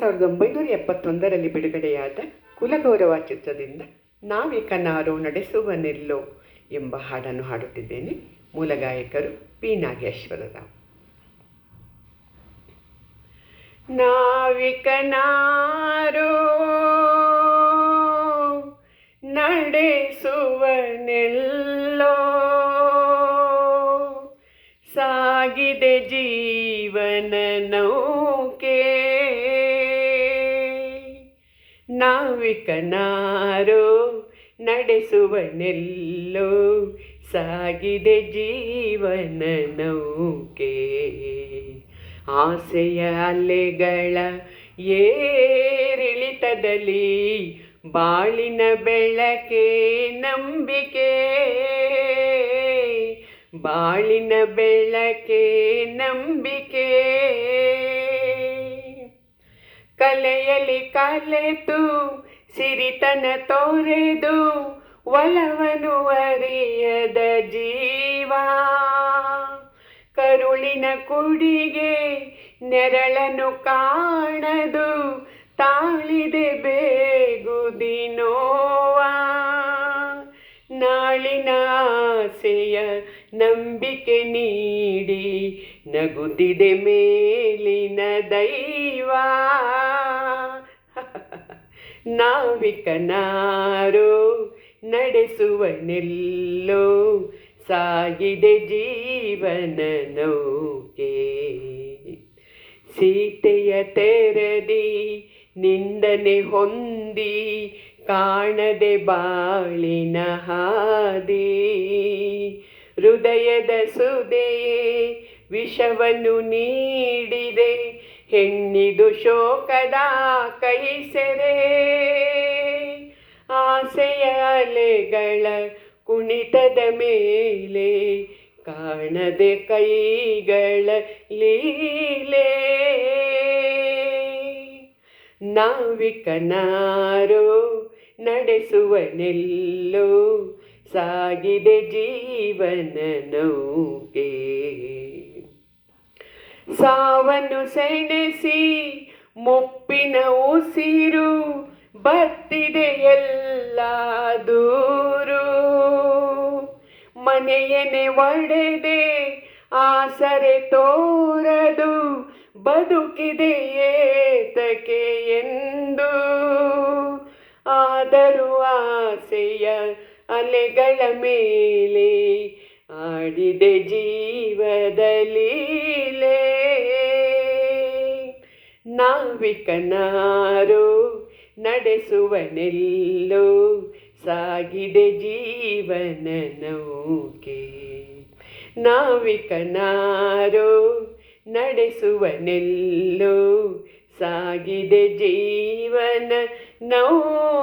ಸಾವಿರದ ಒಂಬೈನೂರ ಎಪ್ಪತ್ತೊಂದರಲ್ಲಿ ಬಿಡುಗಡೆಯಾದ ಕುಲಗೌರವ ಚಿತ್ರದಿಂದ ನಾವಿಕನಾರೋ ನಡೆಸುವನೆಲ್ಲೋ ಎಂಬ ಹಾಡನ್ನು ಹಾಡುತ್ತಿದ್ದೇನೆ. ಮೂಲ ಗಾಯಕರು ಪಿ. ನಾಗೇಶ್ವರರಾವ್ ನಾವಿಕನಾರೋ ನಡೆಸುವನೆಲ್ಲೋ ಸಾಗಿದೆ ಜೀವನ ನಾವಿಕನಾರೋ ನಡೆಸುವನೆಲ್ಲೋ ಸಾಗಿದೆ ಜೀವನ ನೌಕೆ. ಆಸೆಯ ಅಲೆಗಳ ಏರಿಳಿತದಲ್ಲಿ ಬಾಳಿನ ಬೆಳಕೆ ನಂಬಿಕೆ. ಬಾಳಿನ ಬೆಳಕೆ ನಂಬಿಕೆ. ಕಲೆಯಲ್ಲಿ ಕಲೆತು ಸಿರಿತನ ತೋರೆದು, ಒಲವನು ಅರಿಯದ ಜೀವ. ಕರುಳಿನ ಕುಡಿಗೆ ನೆರಳನ್ನು ಕಾಣದು, ತಾಳಿದೆ ಬೇಗುದಿನೋವ ನಾಳಿನ ಆಸೆಯ ನಂಬಿಕೆ ನೀಡಿ, ನಗುದಿದೆ ಮೇಲಿನ ದೈವ ನಾವಿಕನಾರೋ, ನಡೆಸುವನೆಲ್ಲೋ, ಸಾಗಿದೆ ಜೀವನ ನೌಕೆ. ಸೀತೆಯ ತೆರದಿ, ನಿಂದನೆ ಹೊಂದಿ, ಕಾಣದೆ ಬಾಳಿನ ಹಾದಿ. ಹೃದಯದ ಸುದೆಯೇ, ವಿಷವನ್ನು ನೀಡಿದೆ ಹೆಣ್ಣಿದು ಶೋಕದ ಕೈ ಸೆರೆ. ಆಸೆಯ ಅಲೆಗಳ ಕುಣಿತದ ಮೇಲೆ ಕಾಣದೆ ಕೈಗಳ ಲೀಲೆ. ನಾವಿಕನಾರೋ, ನಡೆಸುವನೆಲ್ಲೋ ಸಾಗಿದೆ ಜೀವನ ನೌಕೆ. ಸಾವನ್ನು ಸೆಣೆಸಿ, ಮುಪ್ಪಿನ ಉಸಿರು ಬತ್ತಿದೆ ಎಲ್ಲ ದೂರು. ಮನೆಯನೆ ಒಡೆದೆ ಆಸರೆ ತೋರದು, ಬದುಕಿದೆ ಏತಕೆ ಎಂದು. ಆದರೂ ಆಸೆಯ ಅಲೆಗಳ ಮೇಲೆ ಆಡಿದೆ ಜೀವದ ನಾವಿಕನಾರೋ ನಡೆಸುವನೆಲ್ಲೋ ಸಾಗಿದೆ ಜೀವನ ನೌಕೆ. ನಾವಿಕನಾರು ನಡೆಸುವನೆಲ್ಲೋ ಸಾಗಿದೆ ಜೀವನ ನೌಕೆ.